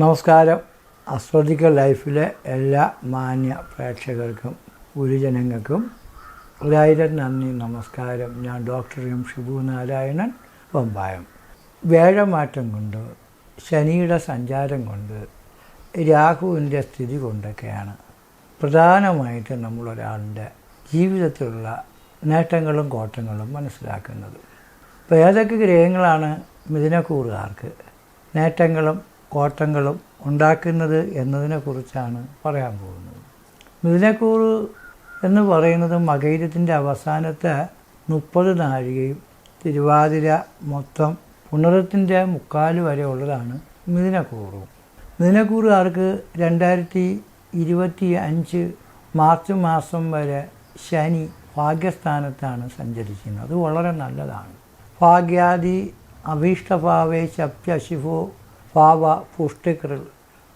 നമസ്കാരം. അസ്ട്രോളജിക്കൽ ലൈഫിലെ എല്ലാ മാന്യ പ്രേക്ഷകർക്കും ഗുരുജനങ്ങൾക്കും ഒരായിരം നന്ദി നമസ്കാരം. ഞാൻ ഡോക്ടർ എം ഷിബു നാരായണൻ പമ്പായം വേഴമാറ്റം കൊണ്ട് ശനിയുടെ സഞ്ചാരം കൊണ്ട് രാഹുവിന്റെ സ്ഥിതി കൊണ്ടൊക്കെയാണ്. പ്രധാനമായിട്ട് നമ്മളൊരാളുടെ ജീവിതത്തിലുള്ള നേട്ടങ്ങളും കോട്ടങ്ങളും മനസ്സിലാക്കുന്നത്. അപ്പോൾ ഏതൊക്കെ ഗ്രഹങ്ങളാണ് മിഥുനക്കൂറുകാർക്ക് നേട്ടങ്ങളും കോട്ടങ്ങളും ഉണ്ടാക്കുന്നത് എന്നതിനെക്കുറിച്ചാണ് പറയാൻ പോകുന്നത്. മിഥുനക്കൂറ് എന്ന് പറയുന്നത് മകൈരത്തിന്റെ അവസാനത്തെ മുപ്പത് നാഴികയും തിരുവാതിര മൊത്തം പുണറത്തിന്റെ മുക്കാൽ വരെ ഉള്ളതാണ് മിഥുനക്കൂറും മിഥുനക്കൂറുകാർക്ക് രണ്ടായിരത്തി ഇരുപത്തി അഞ്ച് മാർച്ച് മാസം വരെ ശനി ഭാഗ്യസ്ഥാനത്താണ് സഞ്ചരിക്കുന്നത് അത് വളരെ നല്ലതാണ്. ഭാഗ്യാദി അഭീഷ്ടഭാവേ ശപ്യശിവോ ഭാവ പുഷ്ടികൃൽ.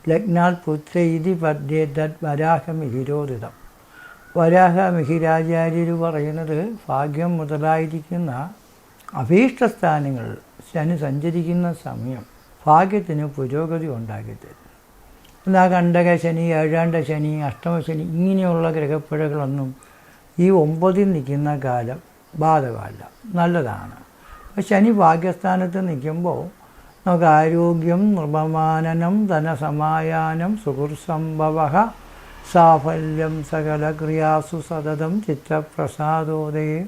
ലഗ്നാൽ പുത്രീതി പദ്യേ തത് വരാഹമിഹിരോധിതം വരാഹമിഹിരാചാര്യർ പറയുന്നത് ഭാഗ്യം മുതലായിരിക്കുന്ന അഭീഷ്ടസ്ഥാനങ്ങൾ ശനി സഞ്ചരിക്കുന്ന സമയം ഭാഗ്യത്തിന് പുരോഗതി ഉണ്ടാക്കിത്തരും. എന്നാൽ കണ്ടക ശനി ഏഴാണ്ട ശനി അഷ്ടമശനി ഇങ്ങനെയുള്ള ഗ്രഹപ്പുഴകളൊന്നും ഈ ഒമ്പതിൽ നിൽക്കുന്ന കാലം ബാധകമല്ല. നല്ലതാണ്. ശനി ഭാഗ്യസ്ഥാനത്ത് നിൽക്കുമ്പോൾ നമുക്ക് ആരോഗ്യം നൃപമാനനം ധനസമായാനം സുഹൃസംഭവ സാഫല്യം സകല ക്രിയാസു സതതം ചിത്രപ്രസാദോദയെ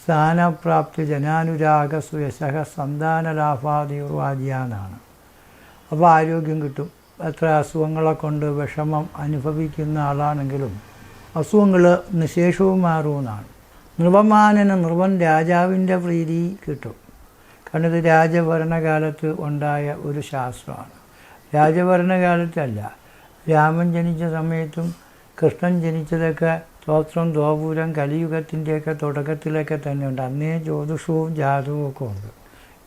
സ്ഥാനപ്രാപ്തി ജനാനുരാഗ സുയശക സന്താനലാഭാതിർവാദ്യാന്നാണ് അപ്പോൾ ആരോഗ്യം കിട്ടും. എത്ര അസുഖങ്ങളെ കൊണ്ട് വിഷമം അനുഭവിക്കുന്ന ആളാണെങ്കിലും അസുഖങ്ങൾ നിശേഷവും മാറുമെന്നാണ്. നൃപമാനന നൃപൻ രാജാവിന്റെ പ്രീതി കിട്ടും. കാരണം ഇത് രാജഭരണകാലത്ത് ഉണ്ടായ ഒരു ശാസ്ത്രമാണ്. രാജഭരണകാലത്തല്ല. രാമൻ ജനിച്ച സമയത്തും കൃഷ്ണൻ ജനിച്ചതൊക്കെ സ്തോത്രം ദോപൂരം കലിയുഗത്തിന്റെയൊക്കെ തുടക്കത്തിലൊക്കെ തന്നെ ഉണ്ട്. അന്നേ ജ്യോതിഷവും ജാതകവും ഒക്കെ ഉണ്ട്.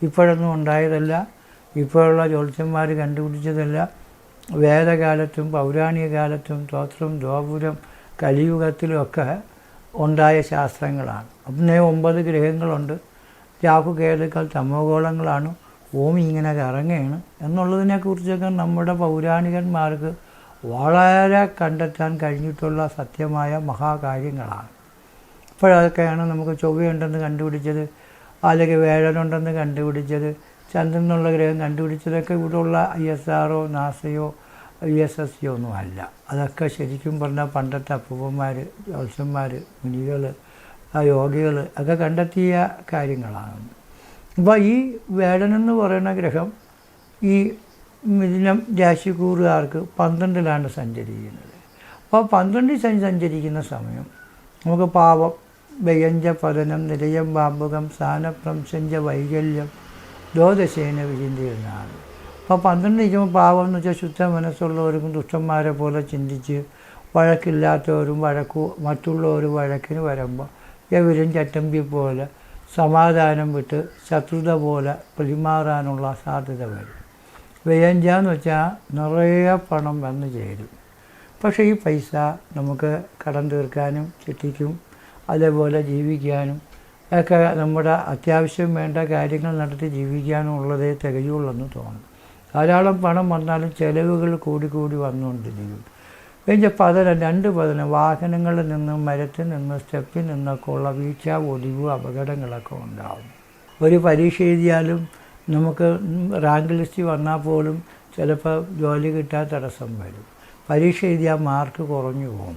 ഇപ്പോഴൊന്നും ഉണ്ടായതല്ല. ഇപ്പോഴുള്ള ജ്യോത്സ്യന്മാർ കണ്ടുപിടിച്ചതല്ല. വേദകാലത്തും പൗരാണിക കാലത്തും സ്തോത്രം ദോപൂരം കലിയുഗത്തിലുമൊക്കെ ഉണ്ടായ ശാസ്ത്രങ്ങളാണ്. അന്നേ ഒമ്പത് ഗ്രഹങ്ങളുണ്ട്. രാഹുകേതുക്കൾ തമോഗോളങ്ങളാണ് ഭൂമി ഇങ്ങനെ കറങ്ങുകയാണ് എന്നുള്ളതിനെക്കുറിച്ചൊക്കെ നമ്മുടെ പൗരാണികന്മാർക്ക് വളരെ കണ്ടെത്താൻ കഴിഞ്ഞിട്ടുള്ള സത്യമായ മഹാകാര്യങ്ങളാണ്. ഇപ്പോഴതൊക്കെയാണ് നമുക്ക് ചൊവ്വയുണ്ടെന്ന് കണ്ടുപിടിച്ചത് അല്ലെങ്കിൽ വേഴനുണ്ടെന്ന് കണ്ടുപിടിച്ചത് ചന്ദ്രൻ എന്നുള്ള ഗ്രഹം കണ്ടുപിടിച്ചതൊക്കെ ഇവിടെയുള്ള ഐ എസ് ആറോ നാസയോ യു എസ് എസ് സിയോ ഒന്നും അല്ല അതൊക്കെ ശരിക്കും പറഞ്ഞാൽ പണ്ടത്തെ അപ്പൂപ്പന്മാർ ജ്യോത്സ്യന്മാർ മുനികൾ ആ യോഗികൾ ഒക്കെ കണ്ടെത്തിയ കാര്യങ്ങളാണ്. അപ്പോൾ ഈ വേടനെന്ന് പറയുന്ന ഗ്രഹം ഈ മിഥുനം രാശിക്കൂറുകാർക്ക് പന്ത്രണ്ടിലാണ് സഞ്ചരിക്കുന്നത്. അപ്പോൾ പന്ത്രണ്ടിൽ സഞ്ചരിക്കുന്ന സമയം നമുക്ക് പാപം വ്യയഞ്ച പതനം നിലയം ബാമ്പകം സ്ഥാനപ്രംശഞ്ച വൈകല്യം ദ്വാദശേന വിചിന്തിയിരുന്നാണ് അപ്പോൾ പന്ത്രണ്ട് നിൽക്കുമ്പോൾ പാവം എന്ന് വെച്ചാൽ ശുദ്ധ മനസ്സുള്ളവർക്കും ദുഷ്ടന്മാരെ പോലെ ചിന്തിച്ച് വഴക്കില്ലാത്തവരും വഴക്കു മറ്റുള്ളവർ വഴക്കിന് വരുമ്പോൾ എവരും ചട്ടമ്പി പോലെ സമാധാനം വിട്ട് ശത്രുത പോലെ പെരുമാറാനുള്ള സാധ്യത വരും. വ്യയഞ്ച എന്ന് വെച്ചാൽ നിറയെ പണം വന്നു ചേരും. പക്ഷേ ഈ പൈസ നമുക്ക് കടം തീർക്കാനും ചിട്ടിക്കും അതേപോലെ ജീവിക്കാനും ഒക്കെ നമ്മുടെ അത്യാവശ്യം വേണ്ട കാര്യങ്ങൾ നടത്തി ജീവിക്കാനും ഉള്ളതേ തികയുള്ളെന്ന് തോന്നും. ധാരാളം പണം വന്നാലും ചിലവുകൾ കൂടി കൂടി വന്നുകൊണ്ടിരിക്കും. പിന്നെ പതനം രണ്ട് പതനം വാഹനങ്ങളിൽ നിന്നും മരത്തിൽ നിന്നും സ്റ്റെപ്പിൽ നിന്നൊക്കെ ഉള്ള വീഴ്ച ഒടിവ് അപകടങ്ങളൊക്കെ ഉണ്ടാവും. ഒരു പരീക്ഷ എഴുതിയാലും നമുക്ക് റാങ്ക് ലിസ്റ്റ് വന്നാൽ പോലും ചിലപ്പോൾ ജോലി കിട്ടാൻ തടസ്സം വരും. പരീക്ഷ എഴുതിയാൽ മാർക്ക് കുറഞ്ഞു പോകും.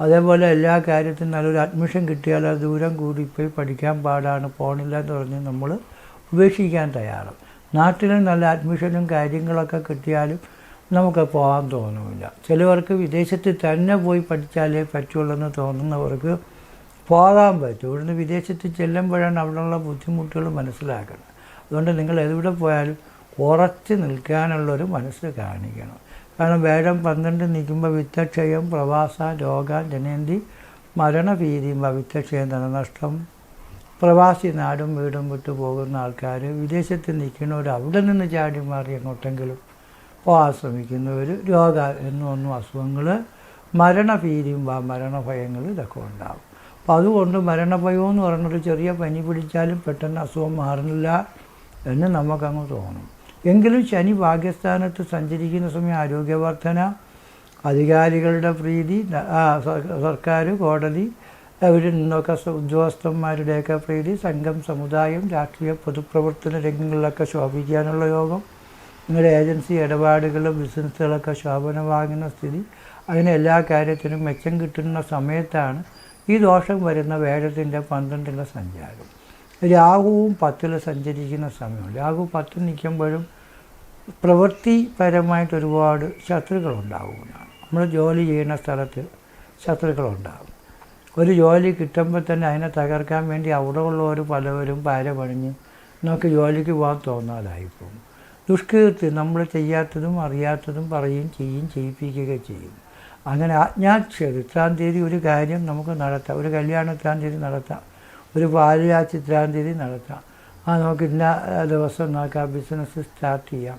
അതേപോലെ എല്ലാ കാര്യത്തിനും നല്ലൊരു അഡ്മിഷൻ കിട്ടിയാൽ ആ ദൂരം കൂടിപ്പോയി പഠിക്കാൻ പാടാണ് പോണില്ല എന്ന് പറഞ്ഞ് നമ്മൾ ഉപേക്ഷിക്കാൻ തയ്യാറും നാട്ടിലും നല്ല അഡ്മിഷനും കാര്യങ്ങളൊക്കെ കിട്ടിയാലും നമുക്ക് പോകാൻ തോന്നുമില്ല ചിലവർക്ക് വിദേശത്ത് തന്നെ പോയി പഠിച്ചാലേ പറ്റുള്ളൂ എന്ന് തോന്നുന്നവർക്ക് പോകാൻ പറ്റും. ഇവിടുന്ന് വിദേശത്ത് ചെല്ലുമ്പോഴാണ് അവിടെയുള്ള ബുദ്ധിമുട്ടുകൾ മനസ്സിലാക്കുന്നത്. അതുകൊണ്ട് നിങ്ങൾ എവിടെ പോയാലും ഉറച്ച് നിൽക്കാനുള്ളൊരു മനസ്സ് കാണിക്കണം. കാരണം വേഴം പന്ത്രണ്ട് നിൽക്കുമ്പോൾ വിത്തക്ഷയം പ്രവാസ രോഗ ജനന്തി മരണഭീതി വിത്തക്ഷയം ധനനഷ്ടം പ്രവാസി നാടും വീടും വിട്ടു പോകുന്ന ആൾക്കാർ വിദേശത്ത് നിൽക്കുന്നവർ അവിടെ നിന്ന് ചാടി മാറി എങ്ങോട്ടെങ്കിലും പോകാൻ ശ്രമിക്കുന്നവർ രോഗ എന്നൊന്നും അസുഖങ്ങൾ മരണഭീതിയും മരണഭയങ്ങൾ ഇതൊക്കെ ഉണ്ടാകും അപ്പോൾ അതുകൊണ്ട് മരണഭയം എന്ന് പറയുന്നത് ചെറിയ പനി പിടിച്ചാലും പെട്ടെന്ന് അസുഖം മാറുന്നില്ല എന്ന് നമുക്കങ്ങ് തോന്നും. എങ്കിലും ശനി ഭാഗ്യസ്ഥാനത്ത് സഞ്ചരിക്കുന്ന സമയം ആരോഗ്യവർദ്ധന അധികാരികളുടെ പ്രീതി സർക്കാർ കോടതി അവരിൽ നിന്നൊക്കെ ഉദ്യോഗസ്ഥന്മാരുടെയൊക്കെ പ്രീതി സംഘം സമുദായം രാഷ്ട്രീയ പൊതുപ്രവർത്തന രംഗങ്ങളിലൊക്കെ ശോഭിക്കാനുള്ള യോഗം നിങ്ങളുടെ ഏജൻസി ഇടപാടുകളും ബിസിനസ്സുകളൊക്കെ ശോഭനമാകുന്ന സ്ഥിതി അങ്ങനെ എല്ലാ കാര്യത്തിനും മെച്ചം കിട്ടുന്ന സമയത്താണ് ഈ ദോഷം വരുന്ന വേഴത്തിന്റെ പന്ത്രണ്ടിലെ സഞ്ചാരം. രാഹുവും പത്തിൽ സഞ്ചരിക്കുന്ന സമയം. രാഹു പത്തിൽ നിൽക്കുമ്പോഴും പ്രവൃത്തിപരമായിട്ട് ഒരുപാട് ശത്രുക്കളുണ്ടാകുമെന്നാണ് നമ്മൾ ജോലി ചെയ്യുന്ന സ്ഥലത്ത് ശത്രുക്കളുണ്ടാകും ഒരു ജോലി കിട്ടുമ്പോൾ തന്നെ അതിനെ തകർക്കാൻ വേണ്ടി അവിടെ ഉള്ളവർ പലവരും പാര പണിഞ്ഞ് നമുക്ക് ജോലിക്ക് പോകാൻ തോന്നാതായിപ്പോകും. ദുഷ്കീർത്തി നമ്മൾ ചെയ്യാത്തതും അറിയാത്തതും പറയുകയും ചെയ്യും ചെയ്യിപ്പിക്കുക ചെയ്യും. അങ്ങനെ ആജ്ഞാക്ഷേത് ഇത്രാം തീയതി ഒരു കാര്യം നമുക്ക് നടത്താം. ഒരു കല്യാണം ഇത്രാം തീയതി നടത്താം. ഒരു പാലുകാച്ച് ഇത്രാം തീയതി നടത്താം. ആ നമുക്ക് ഇന്ന ദിവസം നമുക്ക് ആ ബിസിനസ് സ്റ്റാർട്ട് ചെയ്യാം.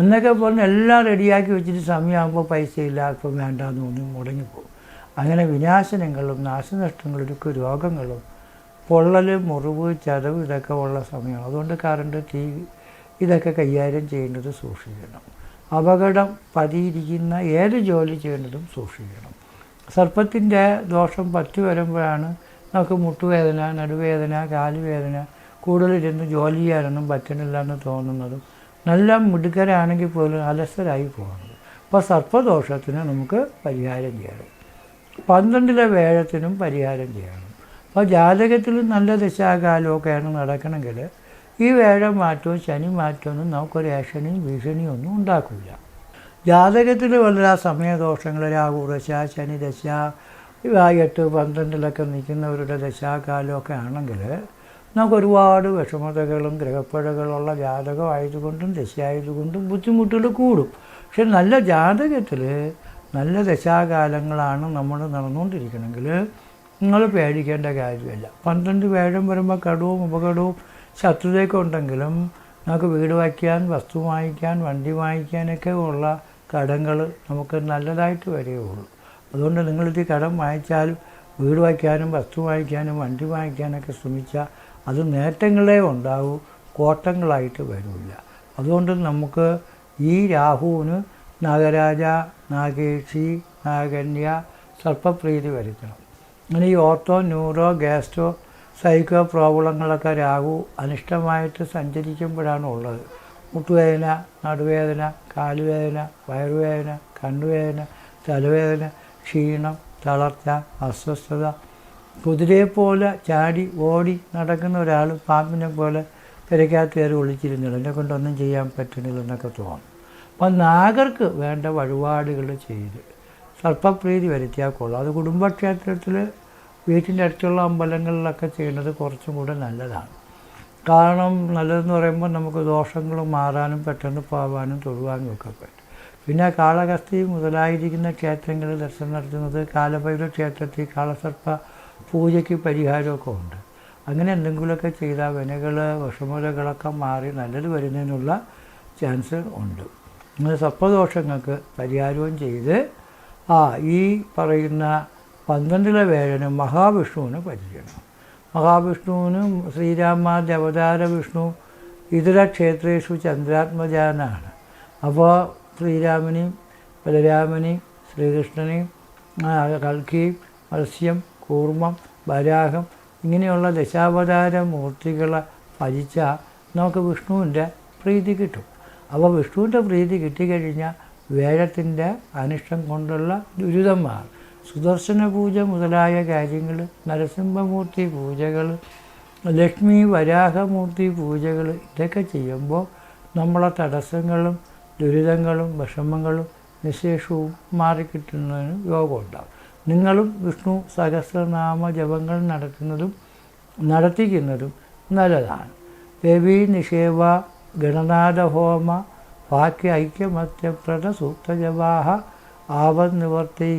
എന്നൊക്കെ പറഞ്ഞ് എല്ലാം റെഡിയാക്കി വെച്ചിട്ട് സമയമാകുമ്പോൾ പൈസ ഇല്ല ഇപ്പം വേണ്ടാന്ന് തോന്നി മുടങ്ങിപ്പോകും. അങ്ങനെ വിനാശനങ്ങളും നാശനഷ്ടങ്ങളും ഒക്കെ രോഗങ്ങളും പൊള്ളൽ മുറിവ് ചതവ് ഇതൊക്കെ ഉള്ള സമയമാണ്. അതുകൊണ്ട് കറണ്ട് തീ ഇതൊക്കെ കൈകാര്യം ചെയ്യേണ്ടത് സൂക്ഷിക്കണം. അപകടം പതിയിരിക്കുന്ന ഏത് ജോലി ചെയ്യേണ്ടതും സൂക്ഷിക്കണം. സർപ്പത്തിന്റെ ദോഷം പറ്റി വരുമ്പോഴാണ് നമുക്ക് മുട്ടുവേദന നടുവേദന കാലുവേദന കൂടുതലിരുന്ന് ജോലി ചെയ്യാനൊന്നും പറ്റണില്ല എന്ന് തോന്നുന്നതും നല്ല മിടുക്കരാണെങ്കിൽ പോലും അലസരായി പോകുന്നത്. അപ്പോൾ സർപ്പദോഷത്തിന് നമുക്ക് പരിഹാരം ചെയ്യണം. പന്ത്രണ്ടിലെ വേഴത്തിനും പരിഹാരം ചെയ്യണം. അപ്പോൾ ജാതകത്തിൽ നല്ല ദശാകാലമൊക്കെയാണ് നടക്കണമെങ്കിൽ ഈ വേഴം മാറ്റവും ശനി മാറ്റമൊന്നും നമുക്കൊരു ഭീഷണിയും ഒന്നും ഉണ്ടാക്കില്ല ജാതകത്തിൽ വളരെ സമയദോഷങ്ങൾ രാഹു ദശ ശനി ദശ ഇവ എട്ട് പന്ത്രണ്ടിലൊക്കെ നിൽക്കുന്നവരുടെ ദശാകാലമൊക്കെ ആണെങ്കിൽ നമുക്ക് ഒരുപാട് വിഷമതകളും ഗ്രഹപ്പഴകളുള്ള ജാതകമായതുകൊണ്ടും ദശയായതുകൊണ്ടും ബുദ്ധിമുട്ടുകൾ കൂടും. പക്ഷെ നല്ല ജാതകത്തിൽ നല്ല ദശാകാലങ്ങളാണ് നമ്മൾ നടന്നുകൊണ്ടിരിക്കണമെങ്കിൽ നിങ്ങൾ പേടിക്കേണ്ട കാര്യമില്ല. പന്ത്രണ്ട് വേഴം വരുമ്പോൾ കടവും ഉപകടവും ശത്രുതയൊക്കെ ഉണ്ടെങ്കിലും നമുക്ക് വീട് വയ്ക്കാൻ വസ്തു വാങ്ങിക്കാൻ വണ്ടി വാങ്ങിക്കാനൊക്കെ ഉള്ള കടങ്ങൾ നമുക്ക് നല്ലതായിട്ട് വരികയുള്ളൂ. അതുകൊണ്ട് നിങ്ങളിത് കടം വാങ്ങിച്ചാലും വീട് വയ്ക്കാനും വസ്തു വാങ്ങിക്കാനും വണ്ടി വാങ്ങിക്കാനൊക്കെ ശ്രമിച്ചാൽ അത് നേട്ടങ്ങളേ ഉണ്ടാവൂ കോട്ടങ്ങളായിട്ട് വരില്ല. അതുകൊണ്ട് നമുക്ക് ഈ രാഹുവിന് നാഗരാജ നാഗേഷി നാഗന്യ സർപ്പപ്രീതി വരുത്തണം. അങ്ങനെ ഈ ഓർത്തോ ന്യൂറോ ഗ്യാസ്ട്രോ സൈക്കോ പ്രോബ്ലങ്ങളൊക്കെ രാഹു അനിഷ്ടമായിട്ട് സഞ്ചരിക്കുമ്പോഴാണ് ഉള്ളത്. മുട്ടുവേദന നടുവേദന കാലുവേദന വയറുവേദന കണ്ണുവേദന തലവേദന ക്ഷീണം തളർച്ച അസ്വസ്ഥത. കുതിരയെപ്പോലെ ചാടി ഓടി നടക്കുന്ന ഒരാൾ പാമ്പിനെ പോലെ പെരയ്ക്കകത്ത് കയറി ഒളിച്ചിരുന്നില്ല എന്നെ കൊണ്ടൊന്നും ചെയ്യാൻ പറ്റുന്നില്ല എന്നൊക്കെ തോന്നും. അപ്പം നാഗർക്ക് വേണ്ട വഴിപാടുകൾ ചെയ്ത് സർപ്പപ്രീതി വരുത്തിയാൽ കൊള്ളാം. അത് കുടുംബക്ഷേത്രത്തിൽ വീട്ടിന്റെ അടുത്തുള്ള അമ്പലങ്ങളിലൊക്കെ ചെയ്യുന്നത് കുറച്ചും കൂടെ നല്ലതാണ്. കാരണം നല്ലതെന്ന് പറയുമ്പോൾ നമുക്ക് ദോഷങ്ങൾ മാറാനും പെട്ടെന്ന് പോകാനും തൊഴുവാനും ഒക്കെ പറ്റും. പിന്നെ കാളകസ്തി മുതലായിരിക്കുന്ന ക്ഷേത്രങ്ങളിൽ ദർശനം നടത്തുന്നത് കാലഭൈരവ ക്ഷേത്രത്തിൽ കാളസർപ്പ പൂജയ്ക്ക് പരിഹാരമൊക്കെ ഉണ്ട്. അങ്ങനെ എന്തെങ്കിലുമൊക്കെ ചെയ്താൽ വിനകൾ വിഷമതകളൊക്കെ മാറി നല്ലത് വരുന്നതിനുള്ള ചാൻസ് ഉണ്ട്. അങ്ങനെ സർപ്പദോഷങ്ങൾക്ക് പരിഹാരവും ചെയ്ത് ആ ഈ പറയുന്ന പന്ത്രണ്ടിലെ വേഴന് മഹാവിഷ്ണുവിന് പരിചയം. മഹാവിഷ്ണുവിന് ശ്രീരാമാദ്യ അവതാര വിഷ്ണു ഇതര ക്ഷേത്രേഷു ചന്ദ്രാത്മജാനാണ്. അപ്പോൾ ശ്രീരാമനെയും ബലരാമനെയും ശ്രീകൃഷ്ണനെയും കൽക്കി മത്സ്യം കൂർമ്മം വരാഹം ഇങ്ങനെയുള്ള ദശാവതാര മൂർത്തികളെ ഭജിച്ചാൽ നമുക്ക് വിഷ്ണുവിന്റെ പ്രീതി കിട്ടും. അപ്പോൾ വിഷ്ണുവിന്റെ പ്രീതി കിട്ടിക്കഴിഞ്ഞാൽ വേഴത്തിന്റെ അനിഷ്ടം കൊണ്ടുള്ള ദുരിതം മാറും സുദർശന പൂജ മുതലായ കാര്യങ്ങൾ നരസിംഹമൂർത്തി പൂജകൾ ലക്ഷ്മി വരാഹമൂർത്തി പൂജകൾ ഇതൊക്കെ ചെയ്യുമ്പോൾ നമ്മളെ തടസ്സങ്ങളും ദുരിതങ്ങളും വിഷമങ്ങളും നിശേഷവും മാറിക്കിട്ടുന്നതിന് യോഗമുണ്ടാകും. നിങ്ങളും വിഷ്ണു സഹസ്രനാമ ജപങ്ങൾ നടത്തുന്നതും നടത്തിക്കുന്നതും നല്ലതാണ്. ദേവീ നിഷേവ ഗണനാഥ ഹോമ വാക്യ ഐക്യമത്യപ്രത സൂക്തജപാഹ ആവന്നിവർത്തൈ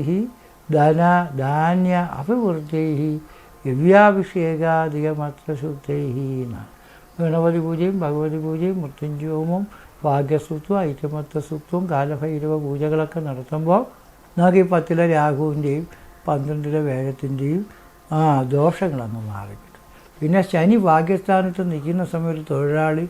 ധന ധാന്യ അഭിവൃദ്ധി ദിവ്യാഭിഷേകാധികമത്ര ശുദ്ധൈ എന്നാണ് ഗണപതി പൂജയും ഭഗവതി പൂജയും മൃത്യുഞ്ജോമവും ഭാഗ്യസൂത്വം ഐക്യമത്വസൂത്വവും കാലഭൈരവ പൂജകളൊക്കെ നടത്തുമ്പോൾ നമുക്ക് ഈ പത്തിലെ രാഹുവിന്റെയും പന്ത്രണ്ടിലെ വേഗത്തിന്റെയും ആ ദോഷങ്ങളങ്ങ് മാറിക്കിട്ടും. പിന്നെ ശനി ഭാഗ്യസ്ഥാനത്ത് നിൽക്കുന്ന സമയത്ത് തൊഴിലാളി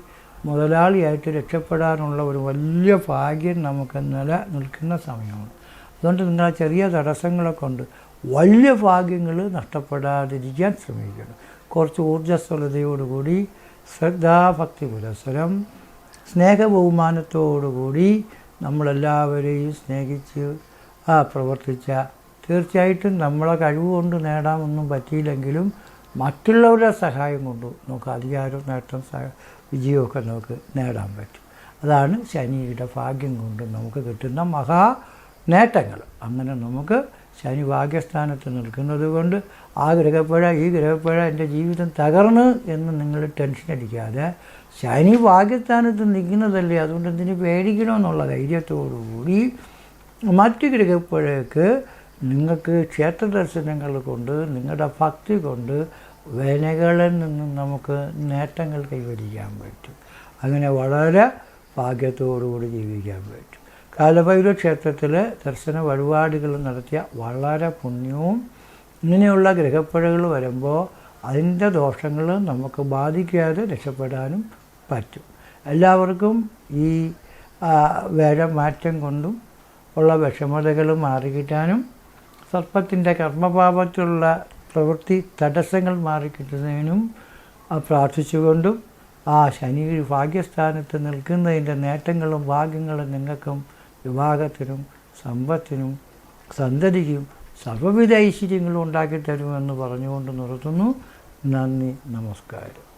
മുതലാളിയായിട്ട് രക്ഷപ്പെടാനുള്ള ഒരു വലിയ ഭാഗ്യം നമുക്ക് നില നിൽക്കുന്ന സമയമാണ്. അതുകൊണ്ട് നിങ്ങൾ ആ ചെറിയ തടസ്സങ്ങളൊക്കെ ഉണ്ട്. വലിയ ഭാഗ്യങ്ങൾ നഷ്ടപ്പെടാതിരിക്കാൻ ശ്രമിക്കണം. കുറച്ച് ഊർജസ്വലതയോടുകൂടി ശ്രദ്ധാഭക്തി പുരസ്സരം സ്നേഹബഹുമാനത്തോടുകൂടി നമ്മളെല്ലാവരെയും സ്നേഹിച്ച് ആ പ്രവർത്തിച്ച തീർച്ചയായിട്ടും നമ്മളെ കഴിവുകൊണ്ട് നേടാമൊന്നും പറ്റിയില്ലെങ്കിലും മറ്റുള്ളവരുടെ സഹായം കൊണ്ട് നമുക്ക് അധികാരം നേട്ടം വിജയമൊക്കെ നമുക്ക് നേടാൻ പറ്റും. അതാണ് ശനിയുടെ ഭാഗ്യം കൊണ്ട് നമുക്ക് കിട്ടുന്ന മഹാ നേട്ടങ്ങൾ. അങ്ങനെ നമുക്ക് ശനി ഭാഗ്യസ്ഥാനത്ത് നിൽക്കുന്നത് കൊണ്ട് ആ ഗ്രഹപ്പഴ ഈ ഗ്രഹപ്പഴ എന്റെ ജീവിതം തകർന്ന് എന്ന് നിങ്ങൾ ടെൻഷൻ അടിക്കാതെ ശനി ഭാഗ്യസ്ഥാനത്ത് നിൽക്കുന്നതല്ലേ? അതുകൊണ്ട് എന്തിനു പേടിക്കണമെന്നുള്ള ധൈര്യത്തോടുകൂടി മറ്റ് ഗ്രഹപ്പഴയ്ക്ക് നിങ്ങൾക്ക് ക്ഷേത്ര ദർശനങ്ങൾ കൊണ്ട് നിങ്ങളുടെ ഭക്തി കൊണ്ട് വേനകളിൽ നിന്നും നമുക്ക് നേട്ടങ്ങൾ കൈവരിക്കാൻ പറ്റും. അങ്ങനെ വളരെ ഭാഗ്യത്തോടുകൂടി ജീവിക്കാൻ പറ്റും. കാലഭൈരവ ക്ഷേത്രത്തിൽ ദർശന വഴിപാടുകൾ നടത്തിയ വളരെ പുണ്യവും ഇങ്ങനെയുള്ള ഗ്രഹപ്പഴകൾ വരുമ്പോൾ അതിന്റെ ദോഷങ്ങൾ നമുക്ക് ബാധിക്കാതെ രക്ഷപ്പെടാനും പറ്റും. എല്ലാവർക്കും ഈ ആ, വേഴമാറ്റം കൊണ്ടും ഉള്ള വിഷമതകൾ മാറിക്കിട്ടാനും സർപ്പത്തിന്റെ കർമ്മപാപത്തിലുള്ള പ്രവൃത്തി തടസ്സങ്ങൾ മാറിക്കിട്ടുന്നതിനും പ്രാർത്ഥിച്ചുകൊണ്ടും ആ ശനി ഭാഗ്യസ്ഥാനത്ത് നിൽക്കുന്നതിന്റെ നേട്ടങ്ങളും ഭാഗ്യങ്ങളും നിങ്ങൾക്കും വിവാഹത്തിനും സമ്പത്തിനും സന്തതിക്കും സർവവിധ ഐശ്വര്യങ്ങളും ഉണ്ടാക്കി തരുമെന്ന് പറഞ്ഞുകൊണ്ട് നിർത്തുന്നു. നന്ദി നമസ്കാരം.